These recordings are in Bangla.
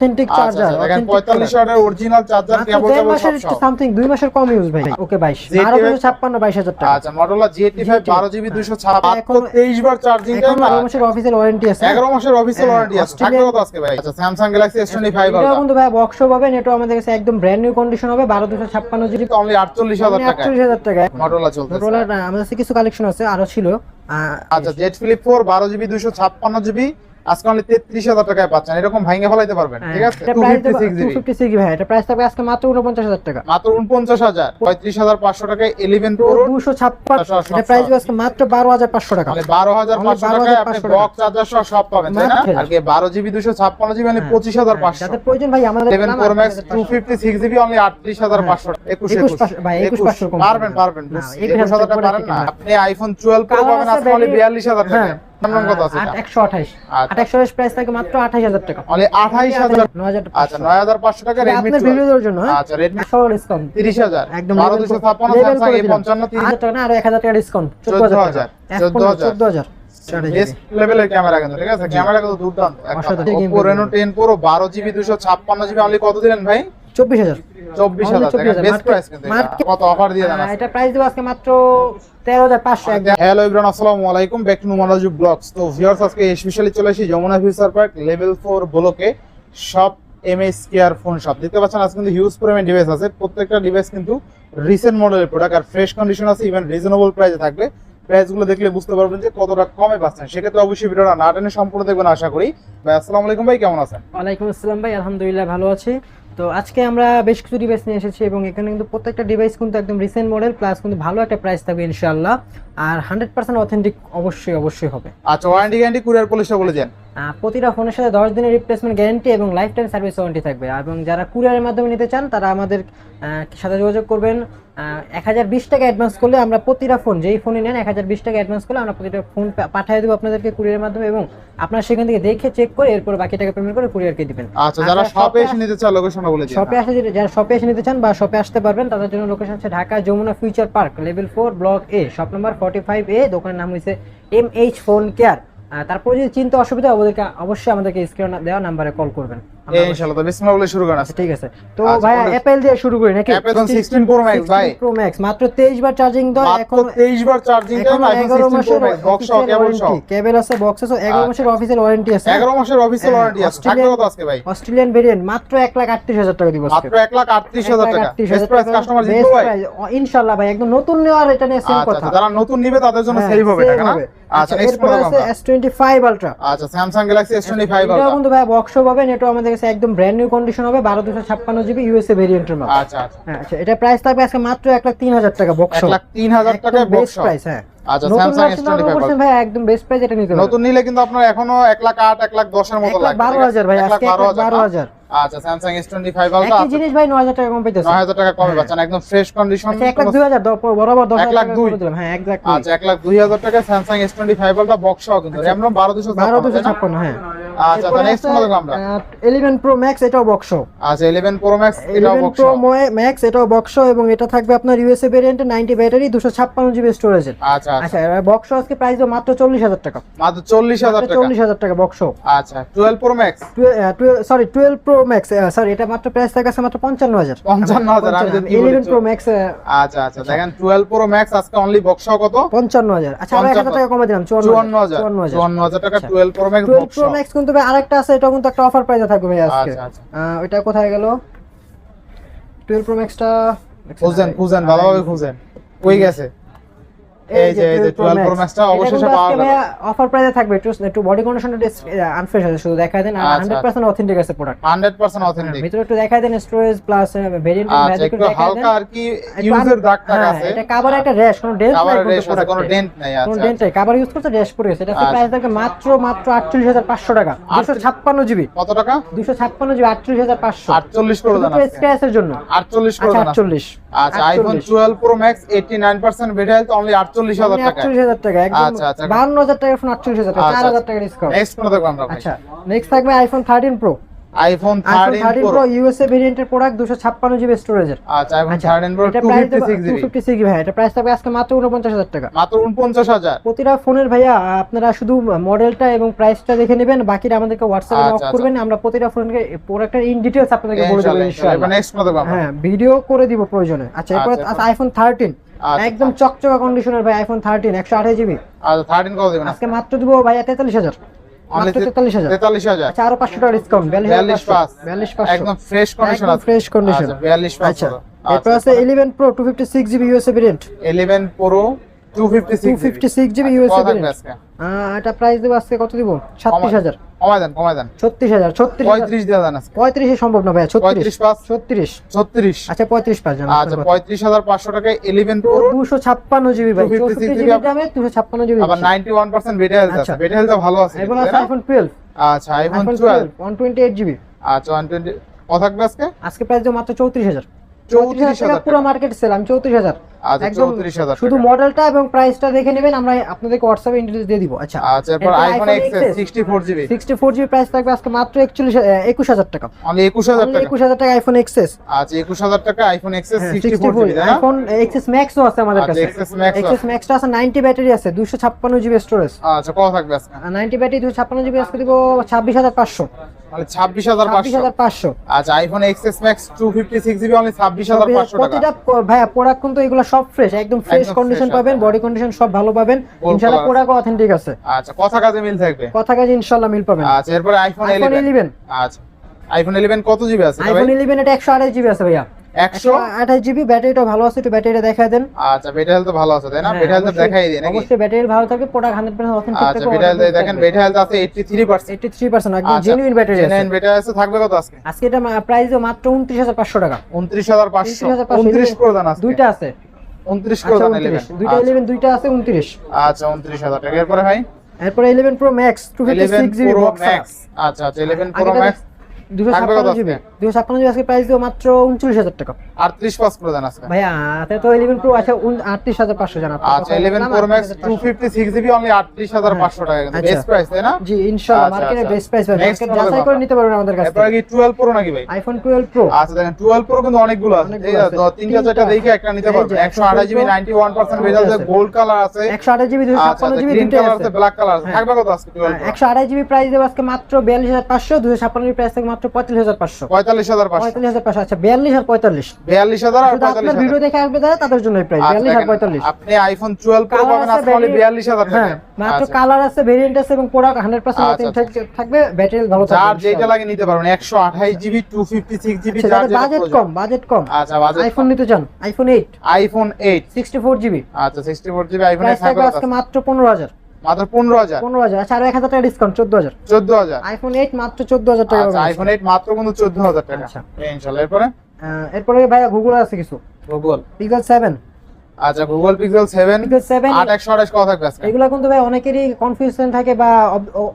অথেন্টিক আচ্ছা চার্জার আচ্ছা, দেখেন 45 ওয়াটের অরিজিনাল চার্জার কেবল কেবল মাসের সব সব। সামথিং দুই মাসের কম ইউজ ভাই। ওকে বারো ছাপ্পান্ন বাইশ হাজার টাকা। আচ্ছা মডেলা G85 12 জিবি 256 23 বার চার্জিং টাইম এখন বারো মাসের ওয়ারেন্টি আছে। 11 মাসের অফিসিয়াল হ্যাঁ, ওয়ারেন্টি আছে। থাকবে কত আজকে ভাই? আচ্ছা স্যামসাং গ্যালাক্সি S25 এটাও আলট্রা কিন্তু ভাই বক্স পাবেন এটাও আমাদের কাছে একদম ব্র্যান্ড নিউ কন্ডিশন হবে বারো দুশো ছাপ্পান্ন জিবি। অনলি 48000 টাকা। মডেলা মোটরোলার আমাদের কাছে কিছু কালেকশন আছে আরও ছিল। আচ্ছা জেড ফ্লিপ 4 12 জিবি 256 জিবি আজকে অনলি 33000 টাকায় পাচ্ছেন এরকম ভাঙে ফেলাইতে পারবেন ঠিক আছে? এটা প্রাইস 256 জিবি ভাই এটা প্রাইস থাকবে আজকে মাত্র 49000 টাকা। মাত্র 49000 35500 টাকায় 11 তো প্রো 256 এটা প্রাইস আজকে মাত্র 12500 টাকা। মানে 12500 Only টাকায় আপনি বক্স চার্জার সহ সব পাবেন তাই না। আর কি 12 জিবি 256 জিবি মানে হ্যাঁ। 25500 যাদের প্রয়োজন ভাই আমাদের 11 নাম প্রো ম্যাক্স 25500 256 জিবি অনলি 38500 21 21,500 ভাই, 21,500 পারবেন পারবেন না, 21000 টাকা 21,500 পারেন না। আপনি আইফোন 12 প্রো পাবেন আজকে অনলি very- 42000 টাকা। হ্যাঁ। দাম কত আছে আট- এটা 128। 128 প্রাইস থাকে মাত্র 28000 টাকা। অনলি 28000 9500 9500 টাকা এটা Redmi আপনার 12 ভিডিওর জন্য হ্যাঁ? Redmi সব ডিসকাউন্ট 30000 একদম 12256 level Samsung করে। দিলাম। A55 8000 টাকা না আর 1000 টাকা ডিসকাউন্ট 14,000 14000 14,000 14000 বেস্ট লেভেলের ক্যামেরা কিন্তু ঠিক আছে? ক্যামেরা কিন্তু দুর্দান্ত। Oppo Reno 10 Pro 12 GB 256 GB only কত দিলেন ভাই? 24000 24000 টাকা। 24,000 বেস্ট প্রাইস কিন্তু কত অফার দিয়ে দেন আহ, এটা প্রাইস দেবো আজকে মাত্র 13500 একদম আজকে স্পেশালি চলে লেভেল ফোর ব্লকে সব এমএস কেয়ার ফোন আজকে কিন্তু হিউজ ডিভাইস আছে। প্রত্যেকটা ডিভাইস কিন্তু রিসেন্ট মডেলের প্রোডাক্ট আর ফ্রেশ কন্ডিশন আছে ইভেন রিজনেবল প্রাইসে থাকবে। প্রাইসগুলো দেখলে বুঝতে পারবেন যে কতটা কমে পাচ্ছেন। সেক্ষেত্রে অবশ্যই ভিডিওটা না টেনে সম্পূর্ণ দেখবেন আশা করি। ভাই আসসালামু আলাইকুম ভাই কেমন আছেন? ওয়ালাইকুম আসসালাম ভাই আলহামদুলিল্লাহ ভালো আছি। তো আজকে আমরা বেশ কিছু ডিভাইস নিয়ে এসেছি এবং এখানে কিন্তু প্রত্যেকটা ডিভাইস কিন্তু একদম রিসেন্ট মডেল প্লাস কিন্তু ভালো একটা প্রাইস থাকবে ইনশাআল্লাহ। আর হান্ড্রেড পার্সেন্ট অথেন্টিক অবশ্যই অবশ্যই হবে। আচ্ছা ওয়ারেন্টি গ্যারান্টি কুরিয়ার পলিশটা বলে দেন। প্রতিটা ফোনের সাথে দশ দিনের রিপ্লেসমেন্ট গ্যারান্টি এবং লাইফ টাইম সার্ভিস ওয়ারেন্টি থাকবে এবং যারা কুরিয়ারের মাধ্যমে নিতে চান তারা আমাদের সাথে যোগাযোগ করবেন। এক হাজার বিশ টাকা অ্যাডভান্স করলে আমরা প্রতিটা ফোন যেই ফোনই নেন এক হাজার বিশ টাকা অ্যাডভান্স করলে আমরা প্রতিটা ফোন পাঠিয়ে দেবো আপনাদেরকে কুরিয়ারের মাধ্যমে এবং আপনারা সেখান থেকে দেখে চেক করে এরপর বাকি টাকা পেমেন্ট করে কুরিয়ারকে দিবেন। আচ্ছা যারা শপে এসে নিতে চায় লোকেশনটা বলে দিন। শপে আসে যারা শপে এসে নিতে চান বা শপে আসতে পারবেন তাদের জন্য লোকেশন হচ্ছে Dhaka Jamuna future park level four block A shop number forty five এ দোকানের নাম হয়েছে এম এইচ ফোন কেয়ার তারপরে যদি চিন্তা অসুবিধা অবশ্যই আমাদেরকে স্ক্রিন দেওয়া নাম্বারে কল করবেন। ইনশাআল্লাহ তো বিসমিল্লাহ বলে শুরু করেন। আচ্ছা, ঠিক আছে। তো আচ্ছা, ভাই কোনটা- দিয়ে শুরু করি নাকি? Apple 16 Pro Max ভাই। প্রো ম্যাক্স মাত্র 23 বার চার্জিং দাও এখন 23 বার চার্জিং টাইম এখন 11 মাসের বক্স সহ কেবল সহ কেবল আছে বক্স আছে 11 আচ্ছা। মাসের অফিসিয়াল ওয়ারেন্টি আছে। 11 মাসের অফিসিয়াল হ্যাঁ, ওয়ারেন্টি আছে। থাকবে কত আজকে ভাই। অস্ট্রেলিয়ান ভেরিয়েন্ট মাত্র 1 লাখ 38 হাজার টাকা দিব মাত্র 1 লাখ 38000 টাকা। বেস্ট প্রাইস কাস্টমার জিতবে ভাই। ইনশাআল্লাহ ভাই একদম নতুন নেওয়ার এটা নিয়ে সেম আচ্ছা কথা। আচ্ছা, যারা নতুন নিবে তাদের জন্য হ্যাঁ, সেভ হবে same টাকা না? হবে। আচ্ছা নেক্সট এরপর আছে S25 Ultra আচ্ছা স্যামসাং গ্যালাক্সি S25 এটাও আলট্রা কিন্তু ভাই বক্সও পাবেন এটাও আমাদের কাছে একদম ব্র্যান্ড নিউ কন্ডিশন হবে 12256 জিবি ইউএসএ ভেরিয়েন্টের মাল আচ্ছা এটা প্রাইস থাকবে আজকে মাত্র এক লাখ 3000 টাকা বক্স এক লাখ 3000 টাকায় বক্স বেস্ট প্রাইস হ্যাঁ। আচ্ছা নতুন স্যামসাং version order S25 ভাই একদম বেস্ট প্রাইস এটা নিতে নতুন নিলে কিন্তু আপনার এখনও 1 লাখ 8 1 লাখ 10 এর মতো 1 লাখ লাগবে 12000 ভাই আজকে 1 লাখ 12000 আচ্ছা স্যামসাং S25 আলট্রা একই জিনিস ভাই 9000 টাকা কম পাইতেছে 9000 টাকা কমে পাচ্ছেন একদম ফ্রেশ কন্ডিশন আচ্ছা 1 লাখ 2000 বরাবর 10 এক লাখ টাকা দুই। করে দিলাম হ্যাঁ 1 লাখ আচ্ছা লাখ টাকা স্যামসাং বক্স সহ কিন্তু। বারো 12256 হ্যাঁ। আচ্ছা তো নেক্সট মডেল আমরা। 11 প্রো ম্যাক্স এটাও বক্স আচ্ছা ইলেভেন প্রো ম্যাক্স এটাও 11 বক্স প্রো ম্যাক্স এটাও বক্স এবং এটা থাকবে আপনার ইউএসএ ভেরিয়েন্টে 90 ব্যাটারি 256 জিবি স্টোরেজের আচ্ছা আচ্ছা। আচ্ছা বক্স আজকে প্রাইস মাত্র 40000 টাকা। মাত্র চল্লিশ হাজার টাকা। 40000 টাকা বক্স আচ্ছা twelve pro max sorry 12 pro max sorry এটা মাত্র প্রাইস থাকবে আছে মাত্র 55000 পঞ্চান্ন হাজার আমি তো 11 প্রো ম্যাক্স আচ্ছা আচ্ছা দেখেন টুয়েলভ প্রো ম্যাক্স আজকে অনলি বক্স কত? 55000 আচ্ছা আরও 1000 টাকা কমে দিলাম চুয়ান্ন হাজার 54000 টাকা আচ্ছা। Twelve pro max 12 box pro max কিন্তু ভাই আরেকটা আছে এটা কিন্তু একটা অফার প্রাইসে থাকবে ভাই আজকে। আচ্ছা, আচ্ছা। ওইটা কোথায় গেল? 12 প্রো ম্যাক্সটা খুঁজেন খুঁজেন ভালোভাবে খুঁজেন। কই গেছে? এই যে এই যে 12 প্রো ম্যাক্সটা অবশেষে পাওয়া গেল। অফার প্রাইসে থাকবে একটু একটু বডি কন্ডিশনটা আনফ্রেশ আছে শুধু দেখায় দেন আর 100% অথেন্টিক আছে প্রোডাক্ট হান্ড্রেড পার্সেন্ট অথেন্টিক ভিতরে একটু দেখায় দেন স্টোরেজ প্লাস ভেরিয়েন্ট একটু হালকা আর কি ইউজের দাগ টাগ আছে। এটা কভার একটা র্যাশ কোনো ডেন্ট নাই কোনো ডেন্ট নাই কোনো ডেন্ট নাই কভার ইউজ করতে র্যাশ পড়ে গেছে এটা। প্রাইস থাকবে মাত্র মাত্র 48500 টাকা। 256 জিবি। কত টাকা? 256 জিবি 38500 48 করে দেন আজকে। স্ক্র্যাচের জন্য। 48 করে দেন 48 আচ্ছা iPhone 12 pro max 89% battery only 48000 টাকা 48000 টাকা একদম আচ্ছা, আচ্ছা। 52000 টাকা ফোন 48000 টাকা আচ্ছা, 4000 টাকা ডিসকাউন্ট নেক্সট? আচ্ছা নেক্সট থাকবে iPhone 13 pro iPhone iPhone 13 thirteen pro USA ভেরিয়েন্টের প্রোডাক্ট দুশো ছাপ্পান্ন জিবি স্টোরেজের আচ্ছা আইফোন আচ্ছা 13 প্রো 256 জিবি 256 জিবি ভাই এটা প্রাইস থাকবে আজকে মাত্র উনপঞ্চাশ হাজার টাকা। মাত্র 49000 প্রতিটা ফোনের ভাইয়া আপনারা শুধু মডেলটা এবং প্রাইসটা দেখে নেবেন বাকিটা আমাদেরকে হোয়াটসঅ্যাপে আচ্ছা, নক আচ্ছা। করবেন আমরা প্রতিটা ফোনকে প্রোডাক্টের ইন ডিটেইলস আপনাদেরকে বলে দেবো ইনশাআল্লাহ ইনশাআল্লাহ নেক্সট কত পাবো হ্যাঁ ভিডিও করে দিব প্রয়োজনে। আচ্ছা এরপর আচ্ছা, আইফোন থার্টিন আচ্ছা, একদম চকচকা কন্ডিশনের ভাই আইফোন থার্টিন একশো আঠাশ জিবি আচ্ছা 13 কত দিবেন আজকে মাত্র দিব হাজার 43000 আচ্ছা আরও পাঁচশো টাকা ডিসকাউন্ট বিয়াল্লিশ 42 বিয়াল্লিশ পাঁচশো। একদম ফ্রেশ কন্ডিশন ফ্রেশ কন্ডিশন আচ্ছা 42 আচ্ছা। এরপর আছে eleven pro two fifty six GB USA variant 11 pro 256 two GB আজকে। এটা প্রাইস দেবো আজকে কত দিব? কমায় দেন কমায় দেন। 35 দেন আজকে। সম্ভব না ভাইয়া ছত্রিশ। 35 ছত্রিশ। 36 আচ্ছা পঁয়ত্রিশ পাঁচ জানা আচ্ছা 35500 টাকায় 11 প্রো দুশো ছাপ্পান্ন জিবি ভাই 256 জিবি দামে দুশো ছাপ্পান্ন জিবি আবার 91% বেটা হেলথ আচ্ছা। আছে। হেলথ ভালো আছে না? আইফোন টুয়েলভ আচ্ছা iPhone iPhone 12 twelve one twenty eight GB আচ্ছা 120 কত থাকবে আজকে? আজকে প্রাইস দেবো মাত্র চৌত্রিশ হাজার। 34000 টাকা পুরো মার্কেট সেল আমি চৌত্রিশ হাজার। আচ্ছা একদম শুধু মডেলটা এবং প্রাইসটা দেখে নেবেন আমরা আপনাদেরকে হোয়াটসঅ্যাপে দিয়ে দিব। আচ্ছা আচ্ছা এরপর এরপর iPhone XS 64 GB sixty four GB price থাকবে আজকে মাত্র একচল্লিশ একুশ হাজার টাকা। অনলি 21000 টাকা। হাজার আইফোন এক্সএস আচ্ছা 21000 টাকা আইফোন এক্সএস হ্যাঁ, 64 জিবি আইফোন এক্সএস ম্যাক্সও আছে আমাদের কাছে। এক্সএস ম্যাক্সটা আছে। 90 ব্যাটারি আছে 256 জিবি স্টোরেজ আচ্ছা কত থাকবে আজকে? 90 ব্যাটারি 256 জিবি আজকে দিব 26500 মানে 26500 26500 আচ্ছা iPhone XS max 256 GB only 26500 টাকা। প্রতিটা ভাইয়া প্রোডাক্ট কিন্তু এগুলো সব ফ্রেশ একদম ফ্রেশ কন্ডিশন পাবেন বডি কন্ডিশন সব ভালো পাবেন। Gold ইনশাআল্লাহ color প্রোডাক্ট অথেন্টিক আছে। আচ্ছা কথা কাজে মিল থাকবে? কথা কাজে ইনশাআল্লাহ মিল পাবেন। আচ্ছা এরপরে আইফোন আইফোন 11 11 আচ্ছা আইফোন 11 কত জিবি আছে? আইফোন 11 এটা 128 জিবি আছে ভাইয়া। 100 128 জিবি ব্যাটারিটা ভালো আছে একটু ব্যাটারিটা দেখায় দেন। আচ্ছা হেলথ ভালো আছে তাই না? হেলথ দেখাই দিই অবশ্যই ব্যাটারি ভালো থাকবে প্রোডাক্ট 100% অথেন্টিক আচ্ছা থাকবে হেলথ দেখেন বেটা হেলথ আছে 83% 83% একদম জেনুইন ব্যাটারি আছে। জেনুইন বেটা আছে থাকবে কত আজকে? আজকে এটা প্রাইস মাত্র 29500 টাকা। 29500 29500 29 করে দেন দুইটা আছে। 29 করে আচ্ছা দেন দুইটা 11 দুইটা আছে 29 আচ্ছা 29000 টাকা। এরপরে ভাই? এরপরে 11 প্রো ম্যাক্স 11 256 জিবি বক্স আচ্ছা আচ্ছা 11 প্রো ম্যাক্স থাকবে কত 256 আজকে? জিবি 256 জিবি আজকে প্রাইস দিও মাত্র 39000 টাকা। 38 পাস করে দেন আজকে। ভাইয়া হাতে তো 11 প্রো আছে 38500 জানা। আচ্ছা 11 প্রো ম্যাক্স 256 জিবি অনলি 38500 টাকা কিন্তু। বেস্ট প্রাইস তাই না? জি ইনশাআল্লাহ আচ্ছা, মার্কেটে আচ্ছা। বেস্ট প্রাইস পাবেন মার্কেট যাচাই করে নিতে পারবেন আমাদের কাছ এরপরে কি 12 প্রো নাকি ভাই? আইফোন 12 প্রো আচ্ছা দেখেন 12 প্রো কিন্তু অনেকগুলো আছে। অনেকগুলো এই আছে। যে তিনটা চারটা দেখে একটা নিতে পারবেন। যে, 128 জিবি 91% ভেজাল আছে। গোল্ড কালার আছে। 128 জিবি 256 জিবি গ্রিন আছে আছে। ব্ল্যাক কালার আছে। থাকবে কত আজকে 12 প্রো 128 জিবি প্রাইস দেব আজকে মাত্র 42500 256 জিবি প্রাইস থেকে মাত্র 45500 45500 45500 আচ্ছা 42 আর 45 42000 আর শুধু ভিডিও দেখে আসবে তাদের জন্য প্রাইস আচ্ছা, 42 আর দেখেন, 45 আপনি আইফোন 12 প্রো পাবেন আজকে অনলি variant- 42000 হ্যাঁ মাত্র আচ্ছা। কালার আছে ভেরিয়েন্ট আছে এবং প্রোডাক্ট 100% আচ্ছা, থাকবে ব্যাটারি ভালো থাকবে যার যেটা লাগে নিতে পারবেন 128 জিবি 256 জিবি আচ্ছা, যার যাদের যেটা বাজেট কম বাজেট কম। আচ্ছা বাজেট আইফোন নিতে চান আইফোন 8 আইফোন 8 64 জিবি আচ্ছা 64 জিবি আইফোন আজকে মাত্র 15000 মাত্র 15000 15000 আচ্ছা আর 1000 টাকা ডিসকাউন্ট 14000 14000 আইফোন 8 মাত্র 14000 টাকা আচ্ছা আইফোন 8 মাত্র কিন্তু 14000 টাকা। আচ্ছা। ইনশাআল্লাহ এরপরে? এরপরে ভাইয়া গুগল আছে কিছু? গুগল পিক্সেল 7 আচ্ছা গুগল পিক্সেল 7 পিক্সেল 7 8 128 কত থাকবে আজকে? এগুলো কিন্তু ভাই অনেকেরই কনফিউশন থাকে বা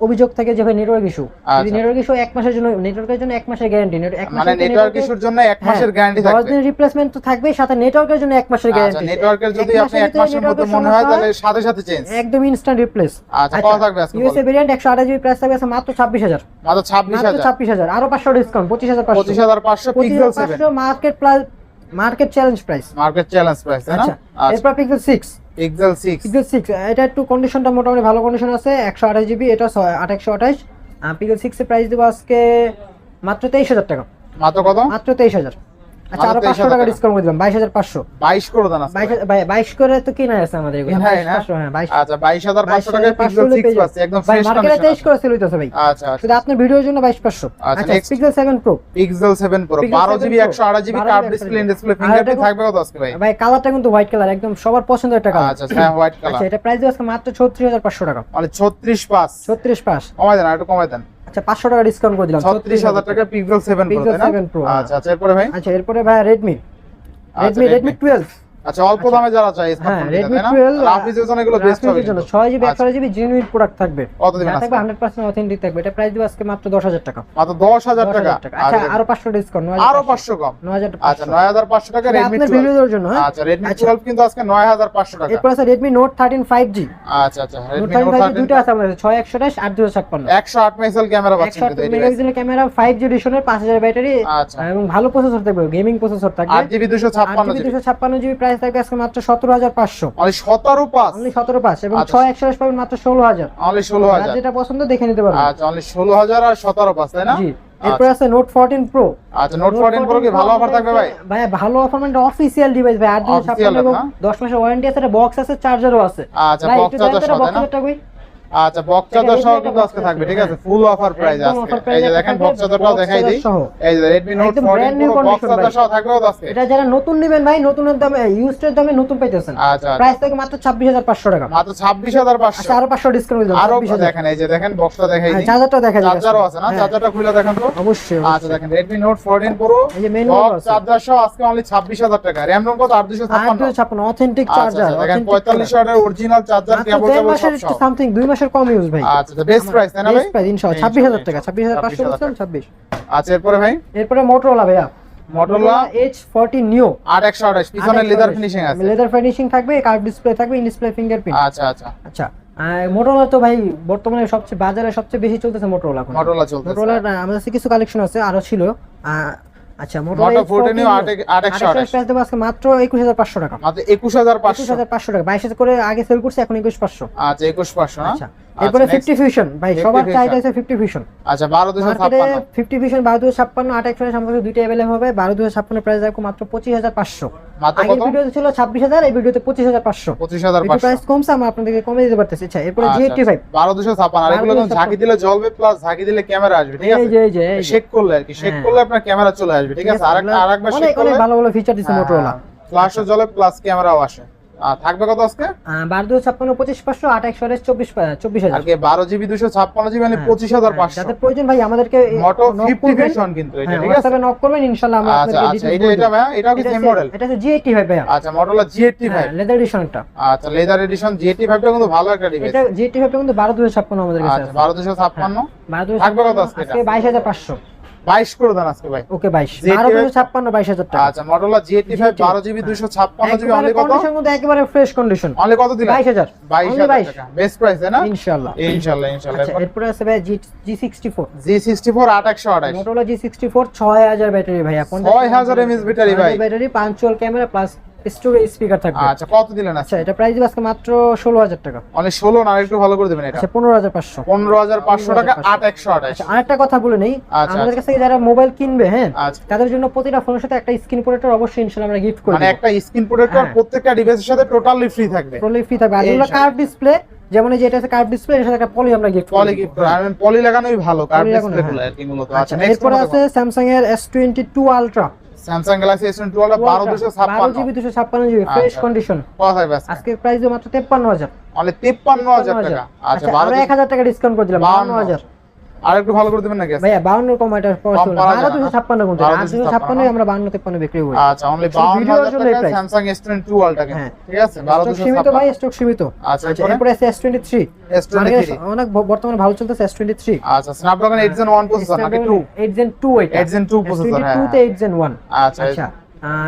অভিযোগ থাকে যে ভাই নেটওয়ার্ক ইস্যু যদি আচ্ছা। নেটওয়ার্ক ইস্যু এক মাসের জন্য নেটওয়ার্কের জন্য এক মাসের গ্যারান্টি এক মানে নেটওয়ার্ক ইস্যুর জন্য এক মাসের গ্যারান্টি হ্যাঁ, থাকবে দিনের রিপ্লেসমেন্ট তো থাকবেই সাথে নেটওয়ার্কের জন্য এক মাসের আচ্ছা নেটওয়ার্কের যদি আপনি এক মাসের মধ্যে মনে হয় তাহলে সাথে সাথে চেঞ্জ একদম ইনস্ট্যান্ট রিপ্লেস আচ্ছা কত থাকবে আজকে ইউএসএ ভেরিয়েন্ট একশো আঠাশ জিবি প্রাইস থাকবে মাত্র ছাব্বিশ হাজার। মাত্র মাত্র 26000 ছাব্বিশ হাজার। আরও পাঁচশো ডিসকাউন্ট পঁচিশ হাজার পাঁচশো। 25500 Pixel 7 market plus market challenge price market challenge price না আচ্ছা এরপর Pixel six Pixel 6 Pixel six এটা একটু কন্ডিশনটা মোটামুটি ভালো কন্ডিশন আছে একশো আঠাশ জিবি এটা আট একশো আঠাশ। এর সিক্সের প্রাইস দেবো আজকে মাত্র তেইশ হাজার টাকা। মাত্র কত? মাত্র তেইশ হাজার। আচ্ছা আরও পাঁচশো 23,000 টাকা টাকা। ডিসকাউন্ট করে দিলাম বাইশ হাজার পাঁচশো। 22 করে দেন আজকে। বাইশ হাজার- বাইশ করে তো কিনা আছে আমাদের এগুলো। কেনাই বাইশ না? পাঁচশো, হ্যাঁ আচ্ছা 22500 টাকায় পিক্সেল 6 পেয়ে একদম ফ্রেশ মার্কেটে কন্ডিশন তেইশ করে সেল হইতেছে ভাই। আচ্ছা শুধু আপনার ভিডিওর জন্য আচ্ছা, Pixel pro Pixel 7 pro Pixel 12 GB Pro, 128 GB 12 curve display display fingerprint থাকবে কত আজকে ভাই? ভাই কালারটা কিন্তু হোয়াইট কালার একদম সবার পছন্দের একটা কালার আচ্ছা হ্যাঁ হোয়াইট কালার আচ্ছা এটা প্রাইস আজকে মাত্র টাকা। মানে 36 পাস ছত্রিশ পাঁচ। কমাই দেন একটু কমাই দেন। আচ্ছা পাঁচশো টাকা ডিসকাউন্ট করে দিলাম। 36000 টাকা পিক্সেল 7 প্রো তাই না? 7 Pro। আচ্ছা আচ্ছা এরপরে ভাই? আচ্ছা এরপরে ভাই Redmi Redmi Redmi Redmi Redmi। Twelve আচ্ছা অল্প দামে যারা চাই হ্যাঁ স্মার্টফোন রেডমি তাই না? টুয়েলভ জন্য এগুলো বেস্ট হবে জন্য কিন্তু। জিবি আচ্ছা, একশো জিবি জেনুইন প্রোডাক্ট থাকবে। কত দিবেন থাকবে হান্ড্রেড পার্সেন্ট অথেন্টিক থাকবে। এটা প্রাইস দিব আজকে মাত্র দশ হাজার টাকা। মাত্র দশ হাজার দশ টাকা? আচ্ছা আরও পাঁচশো ডিসকাউন্ট আরও পাঁচশো। কম। নয় হাজার আচ্ছা নয় হাজার পাঁচশো টাকা রেডমি আপনার ভিডিওর জন্য হ্যাঁ? আচ্ছা রেডমি আচ্ছা। টুয়েলভ কিন্তু আজকে নয় হাজার পাঁচশো টাকা। এরপর আছে নোট থার্টিন ফাইভ জি আচ্ছা আচ্ছা নোট ফাইভ জি দুটো আছে আমাদের ছয় একশো আঠাশ আট দুশো ছাপ্পান্ন। একশো আট মেগাপিক্সেল ক্যামেরা পাচ্ছেন একশো কিন্তু এই device। মেগাপিক্সেলের ক্যামেরা ফাইভ জি এডিশনের পাঁচ হাজার ব্যাটারি আচ্ছা। এবং ভালো প্রসেসর থাকবে গেমিং প্রসেসর থাকবে। আট জিবি দুশো আট ছাপ্পান্ন জিবি প্রাইস থাকবে আজকে মাত্র সতেরো হাজার পাঁচশো। সতেরো পাঁচ? অনলি সতেরো পাঁচ এবং আচ্ছা। ছয় একশো পাবেন মাত্র ষোলো হাজার। অনলি ষোলো হাজার। যেটা পছন্দ দেখে নিতে পারবেন। আচ্ছা অনলি ষোলো হাজার আর সতেরো পাঁচ তাই না? জি এরপর আছে নোট ফোরটিন প্রো আচ্ছা নোট ফোরটিন প্রো কি ভালো অফার থাকবে ভাই? ভাই ভালো অফার মানে অফিসিয়াল ডিভাইস ভাই। আট দুশো Official ছাপ্পান্ন এবং না? দশ মাসের ওয়ারেন্টি আছে বক্স আছে চার্জারও আছে। আচ্ছা বক্স চার্জার সহ না? আচ্ছা বক্স চার্জার সহ কিন্তু আজকে থাকবে ঠিক আছে। ফুল অফার প্রাইস আজকে। এই যে দেখেন বক্স box দেখাই দিই। এই যে নোট একদম 14 brand new প্রো বক্স ভাই। সহ থাকবে আজকে? এটা যারা নতুন নেবেন ভাই নতুনের দামে ইউজড দামে নতুন পাইতেছেন। আচ্ছা আচ্ছা। প্রাইস থেকে মাত্র ছাব্বিশ হাজার পাঁচশো টাকা। মাত্র ছাব্বিশ হাজার আচ্ছা আরও পাঁচশো ডিসকাউন্ট দিলাম আরও 26,000 দেখেন এই যে দেখেন বক্সটা দেখাই দিই। চার্জারটা দেখা যাবে চার্জারও আছে না? হ্যাঁ, চার্জারটা খুলে দেখেন তো? অবশ্যই আচ্ছা। দেখেন রেডমি নোট 14 প্রো এই যে menu বক্স। চার্জার সহ আজকে অনলি 26000 টাকা। র্যাম রোম কত 856 আট অথেন্টিক আচ্ছা চার্জার আচ্ছা, দেখেন 45 ওয়াটের original charger cable cable something দুই মাসের কম ইউজ ভাই। আচ্ছা বেস্ট প্রাইস তাই না ভাই? বেস্ট প্রাইস ইনশাআল্লাহ ছাব্বিশ হাজার টাকা ছাব্বিশ হাজার পাঁচশো 26,000 বলছেন ছাব্বিশ। আচ্ছা এরপরে ভাই? এরপরে মোটরোলা ভাইয়া। এইচ ফোরটি নিও 8128 পিছনে লেদার ফিনিশিং আছে। লেদার ফিনিশিং থাকবে কার্ভ ডিসপ্লে থাকবে ইন ডিসপ্লে ফিঙ্গারপ্রিন্ট আচ্ছা আচ্ছা। আচ্ছা মোটরোলা তো ভাই বর্তমানে সবচেয়ে বাজারে সবচেয়ে বেশি চলতেছে মোটরোলা Motorola চলতেছে। মোটরোলার আমাদের কাছে কিছু কালেকশন আছে আরও ছিল। আচ্ছা মোটরোলা 14 নিও 8128 দেবো আজকে মাত্র একুশ হাজার পাঁচশো টাকা। মাত্র একুশ 21500 হাজার পাঁচশো টাকা। বাইশ হাজার করে আগে সেল করছে এখন একুশ পাঁচশো। আচ্ছা 21500 পাঁচশো আচ্ছা। এরপরে next। ফিফটি ফিউশন ভাই সবার। চাহিদা আছে ফিফটি ফিউশন আচ্ছা 12256 মার্কেটে ফিফটি ফিউশন বারো দুশো ছাপ্পান্ন আট একশো আমাদের দুইটা অ্যাভেলেবল হবে। বারো দুশো ছাপ্পান্ন প্রাইস রাখব মাত্র পঁচিশ হাজার পাঁচশো। মাত্র আগের কত? ভিডিওতে ছিল ছাব্বিশ হাজার এই ভিডিওতে পঁচিশ হাজার পাঁচশো। একটু 25500 প্রাইস কমছে আমরা আপনাদেরকে কমে দিতে পারতেছি। আচ্ছা এরপরে ফাইভ বারো দুশো ছাপ্পান্ন। আর এগুলো যখন ঝাঁকি দিলে জ্বলবে প্লাস ঝাঁকি দিলে ক্যামেরা আসবে ঠিক আছে? এই যে এই যে। শেক করলে আর কি শেক হ্যাঁ। করলে আপনার ক্যামেরা চলে আসবে ঠিক আছে? আরেকটা আরেকবার শেক করলে ভালো ভালো ফিচার দিচ্ছে মোটরোলা ফ্ল্যাশও জ্বলে প্লাস ক্যামেরাও আসে। থাকবে কত আজকে? বারো দুশো ছাপ্পান্ন পঁচিশ পাঁচশো আট একশো চব্বিশ চব্বিশ হাজার। বারো জিবি দুশো ছাপ্পান্ন জিবি মানে হ্যাঁ, পঁচিশ হাজার হ্যাঁ, পাঁচশো। প্রয়োজন ভাই আমাদেরকে মোটো ফিফটি করবেন। কিন্তু এটা হ্যাঁ, ঠিক আছে? নক করবেন ইনশাআল্লাহ আমরা আচ্ছা আচ্ছা এটা এটা কি এটা সেম মডেল এটা হচ্ছে ভাইয়া। আচ্ছা model G eighty five leather আচ্ছা লেদার এডিশন জি এইটটি ফাইভটা কিন্তু ভালো একটা ডিভাইস এটা এইটটি কিন্তু বারো দুশো ছাপ্পান্ন আমাদের কাছে আচ্ছা আছে বারো দুশো থাকবে কত আজকে এটা? আজকে বাইশ হাজার পাঁচশো বাইশ করে দেন আজকে ভাই। ওকে বাইশ। Z85 বারো দুশো ছাপ্পান্ন বাইশ হাজার টাকা। আচ্ছা মডেল জি এইটটি ফাইভ বারো জিবি দুশো ছাপ্পান্ন জিবি অনলি কত? কন্ডিশন কিন্তু একেবারে ফ্রেশ কন্ডিশন অনলি কত দিলেন? বাইশ হাজার। বাইশ Only হাজার বাইশ। টাকা। বেস্ট প্রাইস না? ইনশাআল্লাহ। ইনশাআল্লাহ ইনশাল্লাহ আচ্ছা এরপরে আছে ভাই G G sixty four G sixty four আট একশো আঠাশ। মোটোলা জি সিক্সটি ফোর ছয় হাজার ব্যাটারি ভাইয়া। 6000 mAh ব্যাটারি ভাই। Battery punctual camera plus storage speaker থাকবে। আচ্ছা কত দিলেন আচ্ছা আচ্ছা এটা প্রাইস আজকে মাত্র ষোলো হাজার টাকা। অনেক ষোলো না একটু ভালো করে দেবেন এটা। আচ্ছা পনেরো হাজার পাঁচশো। পনেরো হাজার পাঁচশো টাকা আট একশো আঠাশ আচ্ছা। আরেকটা কথা বলে নেই। আচ্ছা, আমাদের কাছ যারা মোবাইল কিনবে হ্যাঁ আচ্ছা। তাদের জন্য প্রতিটা ফোনের সাথে একটা স্ক্রিন প্রোটেক্টর অবশ্যই ইনশাআল্লাহ আমরা গিফট করে মানে একটা স্ক্রিন প্রোটেক্টর হ্যাঁ। প্রত্যেকটা ডিভাইসের সাথে টোটালি ফ্রি থাকবে। প্রোলে ফ্রি থাকবে। আর এগুলো কার্ভ ডিসপ্লে যেমন এই যে এটা কার্ভ ডিসপ্লে এর সাথে একটা পলি আমরা গিফট পলি গিফট আর পলি লাগানোই ভালো ডিসপ্লে হ্যাঁ। গুলো আর কি মূলত। আচ্ছা আচ্ছা এরপর আছে স্যামসাং এর S22 ultra Samsung Galaxy S22 ওটা 12256 জিবি দুশো ছাপ্পান্ন। জিবি ফ্রেশ আচ্ছা। কন্ডিশন কত থাকবে আজকে প্রাইস মাত্র তেপ্পান্ন হাজার। অনলি 53000 টাকা। আচ্ছা আচ্ছা আরও 12 এক হাজার টাকা ডিসকাউন্ট করে দিলাম বাউন্ন। হাজার। আর একটু ভালো করে দিবেন নাকি? ভাইয়া বাউন্ন কম এটা কোনটা? আমরা বাউন্ন তেপ্পান্ন বিক্রি করি। আচ্ছা অনলি শুধু 52000 জন্য এই টাকা স্যামসাং S22 আলট্রা হ্যাঁ। ঠিক আছে 12 সীমিত ভাই স্টক সীমিত। আচ্ছা, এরপরে? আছে এস টোয়েন্টি থ্রি S23 অনেক বর্তমানে ভালো চলতেছে এস টোয়েন্টি থ্রি আচ্ছা স্ন্যাপড্রাগন 8 Gen 1 প্রসেসর নাকি 2 এইট জেন টু এটা। 8 Gen 2 প্রসেসর হ্যাঁ টু তে এইট জেন ওয়ান আচ্ছা আচ্ছা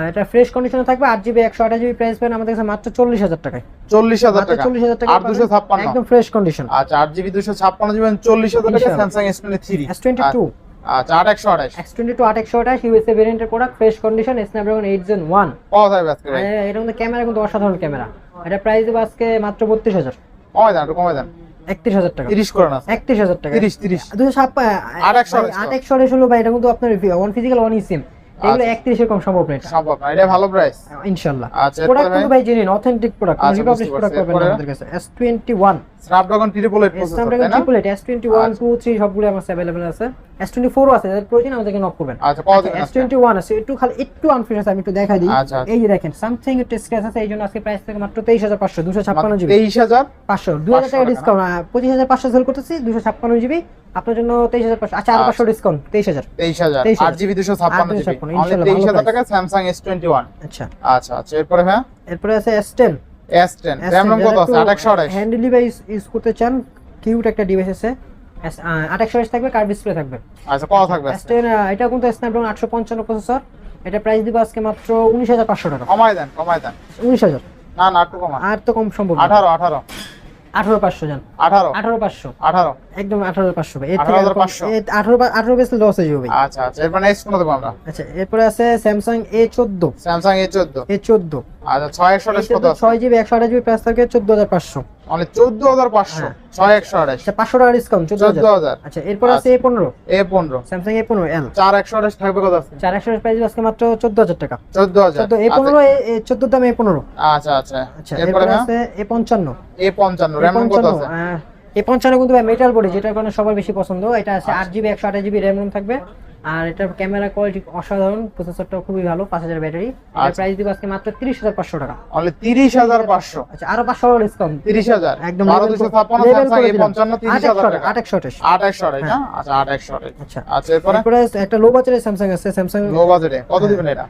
এটা ফ্রেশ কন্ডিশনে থাকবে। আট জিবি একশো আঠাশ জিবি প্রাইস পাবেন। আমাদের কাছে মাত্র চল্লিশ হাজার টাকায়। 40000 মাত্র টাকা। চল্লিশ হাজার টাকা 8256 একদম ফ্রেশ কন্ডিশন আচ্ছা 8 জিবি 256 জিবি 40000 টাকা ইনশাআল্লাহ। Samsung S23 S twenty two আচ্ছা 8128 এক্স টোয়েন্টি টু আট একশো আঠাশ ইউএসএ ভেরিয়েন্টের product fresh condition Snapdragon eight Gen one আজকে এটা কিন্তু ক্যামেরা কিন্তু অসাধারণ ক্যামেরা এটা প্রাইস দেবো আজকে মাত্র বত্রিশ হাজার। কমাই দেন একটু দেন। একত্রিশ হাজার টাকা। 30 করে না একত্রিশ হাজার টাকা। 30 30 দুশো ছাপ্পান্ন আট একশো আট একশো আঠাশ হলো ভাই এটা কিন্তু আপনার ওয়ান ফিজিক্যাল ওয়ান সিম এগুলো আচ্ছা। একত্রিশের কম সম্ভব না সম্ভব না এটা ভালো প্রাইস ইনশাল্লাহ। আচ্ছা, প্রোডাক্ট কিন্তু ভাই জেনুইন অথেন্টিক প্রোডাক্ট আচ্ছা, বুঝতে প্রোডাক্ট পারছি। পাবেন আমাদের কাছে। S twenty one Snapdragon 888 processor Snapdragon তাই না? Triple eight S twenty one আচ্ছা। টু থ্রি সবগুলো আমার অ্যাভেলেবেল আছে। এস টোয়েন্টি ফোরও আছে যাদের প্রয়োজন আমাদেরকে নক করবেন। আচ্ছা? টোয়েন্টি ওয়ান আছে একটু খালি একটু আনফিট আছে আমি একটু দেখাই দিই। আচ্ছা, আচ্ছা। এই যে দেখেন সামথিং একটু স্ক্র্যাচ আছে এই জন্য আজকে প্রাইস থেকে মাত্র তেইশ হাজার পাঁচশো দুশো ছাপ্পান্ন মাত্র জিবি 23000 পাঁচশো দু হাজার টাকা টাকা ডিসকাউন্ট পঁচিশ হাজার পাঁচশো সেল করতেছি দুশো ছাপ্পান্ন জিবি আপনার জন্য তেইশ হাজার পাঁচশো। আচ্ছা আরও আচ্ছা। পাঁচশো ডিসকাউন্ট তেইশ হাজার। তেইশ হাজার। 23,000 আট জিবি দুশো ছাপ্পান্ন আট জিবি 256, অনলি ইনশাল্লাহ, তেইশ ভালো হাজার price। টাকা স্যামসাং এস টোয়েন্টি ওয়ান আচ্ছা। আচ্ছা আচ্ছা এরপরে হ্যাঁ? এরপরে আছে এস টেন এস টেন কত আছে? আঠাশশো আঠাশ। হ্যান্ডেল ডিভাইস ইউজ করতে চান কিউট একটা ডিভাইস আছে। আঠাশশো থাকবে কার ডিসপ্লে থাকবে। আচ্ছা কত থাকবে এটা কিন্তু স্ন্যাপড্রাগন আটশো পঞ্চান্ন প্রসেসর এটা প্রাইস দিব আজকে মাত্র উনিশ হাজার পাঁচশো টাকা। কমায় দেন কমায় দেন। উনিশ হাজার। না না একটু কমান। আর তো কম সম্ভব। আঠারো আঠারো। আঠারো পাঁচশো জান। আঠারো? আঠারো পাঁচশো। আঠারো? একদম আঠারো পাঁচশো। ভাই থেকে 18,500 আঠারো পা- আঠারো বেসলে লস হয়ে যাবে। আচ্ছা আচ্ছা এরপর নেক্সট কোন দেবো আমরা। আচ্ছা এরপরে আছে স্যামসাং এ চোদ্দ। স্যামসাং এ চোদ্দ। এ চোদ্দ। আচ্ছা ছয় একশো কত ছয় জিবি একশো আঠাশ জিবি প্রাইস থাকে চোদ্দ হাজার পাঁচশো। অনলি চোদ্দ হাজার পাঁচশো হ্যাঁ। ছয় একশো আচ্ছা পাঁচশো টাকা ডিসকাউন্ট চোদ্দ হাজার। আচ্ছা এরপর আছে এ পনেরো। এ পনেরো। স্যামসাং এ পনেরো এল চার একশো থাকবে কত আছে? চার একশো প্রাইস আজকে মাত্র চোদ্দ হাজার টাকা। চোদ্দ হাজার। এ পনেরো চোদ্দ দাম এ পনেরো। আচ্ছা আচ্ছা। আচ্ছা এরপরে আছে এ পঞ্চান্ন। এ পঞ্চান্ন এ র্যাম কত আছে এ পঞ্চান্ন কিন্তু ভাই মেটাল বডি যেটার কারণে সবার বেশি পছন্দ এটা আছে আট জিবি একশো আঠাশ জিবি র্যাম রোম থাকবে। আর এটার ক্যামেরা কোয়ালিটি অসাধারণ প্রসেসরটা খুবই ভালো পাঁচ হাজার ব্যাটারি। এটার আচ্ছা। প্রাইস দিব আজকে মাত্র তিরিশ হাজার পাঁচশো টাকা। অনলি তিরিশ হাজার পাঁচশো। আচ্ছা আরও পাঁচশো ডিসকাউন্ট তিরিশ হাজার। একদম বারো দুশো ছাপ্পান্ন পঞ্চান্ন তিরিশ হাজার টাকা। আট একশো আঠাশ। আট একশো আঠাশ না আচ্ছা আট একশো আঠাশ। আচ্ছা। আচ্ছা এরপরে? একটা লো বাজারের স্যামসাং আছে। স্যামসাং লো বাজেটে কত দিবেন এটা?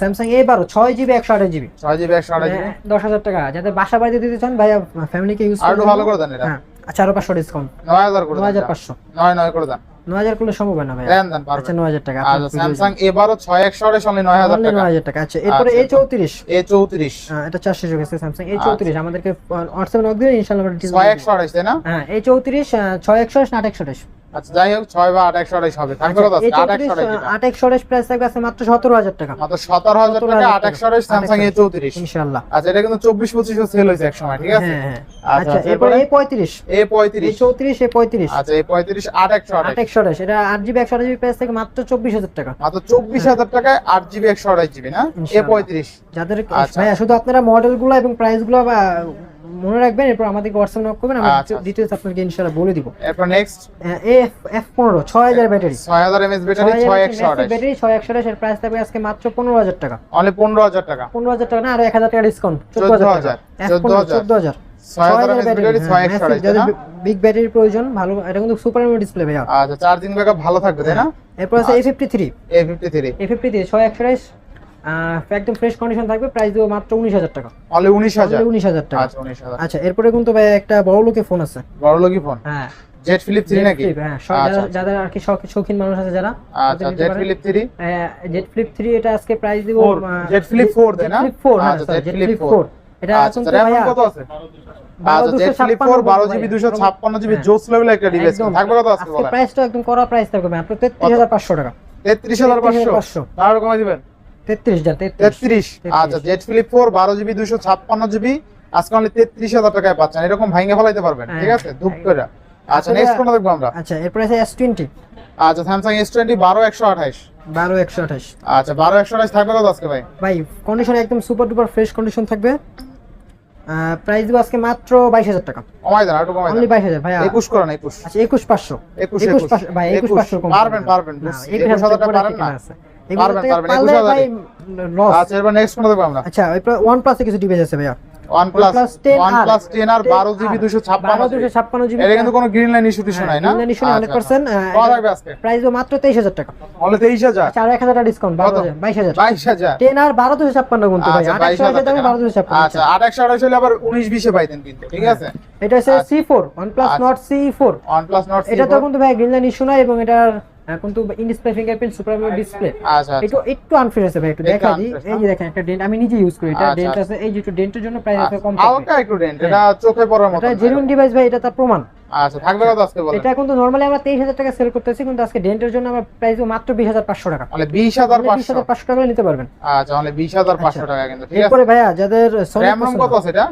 স্যামসাং এ বারো ছয় জিবি একশো আঠাশ জিবি ছয় জিবি একশো আঠাশ জিবি দশ হাজার টাকা। যাদের বাসা বাড়িতে দিতে চান ভাইয়া ফ্যামিলিকে ইউজ আর ভালো করে দেন এটা। হ্যাঁ। আচ্ছা আরও পাঁচশো ডিসকাউন্ট নয় হাজার করে নয় হাজার। পাঁচশো। নয় নয় করে দেন। 9000 করলে সম্ভব না টাকা। স্যামসাং এবারও 6100 এর সঙ্গে 9000 টাকা। 9000 টাকা আচ্ছা এরপরে A34 A34 হ্যাঁ এটা 400 হয়ে গেছে স্যামসাং A34 আমাদেরকে WhatsApp নক দিয়ে ইনশাআল্লাহ 6100 আছে না? হ্যাঁ A34 6100 8100 আচ্ছা যাই হোক ছয় বা আট একশো আঠাশ হবে। থাকবে কত একশো চৌত্রিশ আঠাশ আট একশো প্রাইস থাকবে আছে মাত্র সতেরো হাজার টাকা। মাত্র সতেরো হাজার টাকা আট একশো আঠাশ স্যামসাং এ চৌত্রিশ। ইনশাল্লাহ। আচ্ছা এটা কিন্তু চব্বিশ পঁচিশও সেল হয়েছে এক সময় ঠিক আছে? হ্যাঁ হ্যাঁ। আচ্ছা, এরপরে এরপরে? এই পঁয়ত্রিশ। এ পঁয়ত্রিশ। চৌত্রিশ এ পঁয়ত্রিশ। আচ্ছা এই পঁয়ত্রিশ আট একশো আঠাশ আট একশো আঠাশ এটা আট জিবি একশো আঠাশ জিবি প্রাইস থেকে মাত্র চব্বিশ হাজার টাকা। মাত্র চব্বিশ হাজার টাকায় আট জিবি একশো আঠাশ জিবি না? এ ইনশাআল্লাহ। পঁয়ত্রিশ। যাদের আচ্ছা। ভাইয়া শুধু আপনারা মডেলগুলো এবং প্রাইসগুলো বা মনে রাখবেন এরপর আমাদেরকে হোয়াটসঅ্যাপ নক করবেন আমি ডিটেইলস আপনাকে ইনশাআল্লাহ বলে দিব। এরপর next F F 15 6000 battery. 6000 MS battery 6128 battery 6128 এর প্রাইস থাকবে আজকে মাত্র 15000 টাকা। অনলি 15000 টাকা। 15000 টাকা না আর 1000 টাকা ডিসকাউন্ট 14000 14000 14000 বিগ ব্যাটারির প্রয়োজন ভালো এটা কিন্তু সুপার এমোলেড ডিসপ্লে ভাই আচ্ছা 4 দিন ব্যাকআপ ভালো থাকবে তাই না? এরপর আছে A53 A53 A53 6128 একদম ফ্রেশ কন্ডিশন থাকবে প্রাইস দেবো মাত্র উনিশ হাজার টাকা। অনলি উনিশ হাজার? উনিশ হাজার টাকা। আচ্ছা আচ্ছা এরপরে কিন্তু ভাই একটা বড় লোকের ফোন আছে। বড় লোকই ফোন হ্যাঁ। জেড ফিলিপ থ্রি নাকি? হ্যাঁ সব আচ্ছা যারা- আর কি শখ- শৌখিন মানুষ আছে যারা আচ্ছা Z flip three Z flip three এটা আজকে প্রাইস দিব Jet Flip four, তাই না? ফ্লিপ ফোর হ্যাঁ আচ্ছা, Flip four। four। এটা আচ্ছা কিন্তু র্যাম কত আছে? আচ্ছা জেড ফিলিপ ছাপ্পান্ন ফোর বারো ভাই, জিবি দুশো একদম- ছাপ্পান্ন জিবি হ্যাঁ। জোস লেভেল একটা ডিভাইস থাকবে কত আজকে প্রাইসটা একদম করা প্রাইস থাকবে মাত্র তেত্রিশ হাজার পাঁচশো টাকা। তেত্রিশ হাজার পাঁচশো? 33,500 তার কমাই দিবেন? তেত্রিশ আচ্ছা জেড ফিলিপ ফোর বারো জিবি দুশো ছাপ্পান্ন জিবি। আজকে অনলি তেত্রিশ হাজার টাকায় পাচ্ছেন। এরকম ভাঙে ফেলাইতে পারবেন হ্যাঁ। ঠিক আছে? ধূপ করে। আচ্ছা নেক্সট কোনটা দেখব আমরা? আচ্ছা এরপরে আছে এস টোয়েন্টি আচ্ছা স্যামসাং এস টোয়েন্টি বারো একশো আঠাইশ বারো একশো আঠাশ। আচ্ছা বারো একশো আঠাইশ থাকবে কত আজকে ভাই? ভাই কন্ডিশন একদম সুপার ডুপার ফ্রেশ কন্ডিশন থাকবে। প্রাইস দিব আজকে মাত্র বাইশ হাজার টাকা। কমাই দেন একটু কমাই দেন। বাইশ হাজার ভাই একুশ করেন একুশ। আচ্ছা একুশ পাঁচশো। একুশ একুশ ভাই একুশ পাঁচশো পারবেন পারবেন। একুশ হাজার টাকা উপরে না। আচ্ছা এবার নেক্সট কোনটা দেখব আমরা? আচ্ছা এরপর কিছু ডিভাইস আছে ভাইয়া। OnePlus OnePlus 10R OnePlus ten R বারো জিবি দুশো ছাপ্পান্ন বারো দুশো ছাপ্পান্ন জিবি এটা কিন্তু কোনো গ্রিন লাইন ইস্যু টিস্যু নাই না? হান্ড্রেড পার্সেন্ট কত থাকবে আজকে? প্রাইস মাত্র টাকা। ডিসকাউন্ট আর কিন্তু ভাই। আচ্ছা আট বাইশ একশো হাজার দামে টাকা। বারো দুশো ছাপ্পান্ন আচ্ছা আট একশো আঠাশ হলে আবার উনিশ বিশে পাইতেন কিন্তু ঠিক আছে? এটা হচ্ছে আচ্ছা। আচ্ছা। এটা তো কিন্তু ভাই গ্রিন লাইন ইস্যু নাই এবং এটার কিন্তু in display fingerprint super display আচ্ছা আচ্ছা। একটু একটু আনফেয়ার আছে ভাই একটু একটু দেখা দিই এই যে দেখেন একটা ডেন্ট আমি নিজে ইউজ করি এটা আচ্ছা, ডেন্ট আচ্ছা। আছে এই যে একটু ডেন্টের জন্য প্রাইস আছে কম থাকবে হালকা একটু ডেন্ট এটা চোখে পড়ার মতো এটা জেনুইন ডিভাইস ভাই এটা তার প্রমাণ। আচ্ছা থাকবে কত আজকে বলেন? এটা কিন্তু নরমালি আমরা তেইশ হাজার টাকা সেল করতেছি কিন্তু আজকে ডেন্টের জন্য আমরা প্রাইস মাত্র বিশ হাজার পাঁচশো টাকা। হাজার পাঁচশো। টাকা নিতে পারবেন। আচ্ছা বিশ হাজার টাকা কিন্তু ঠিক আছে? এরপরে ভাইয়া যাদের Sony র্যাম রম কত আছে এটা?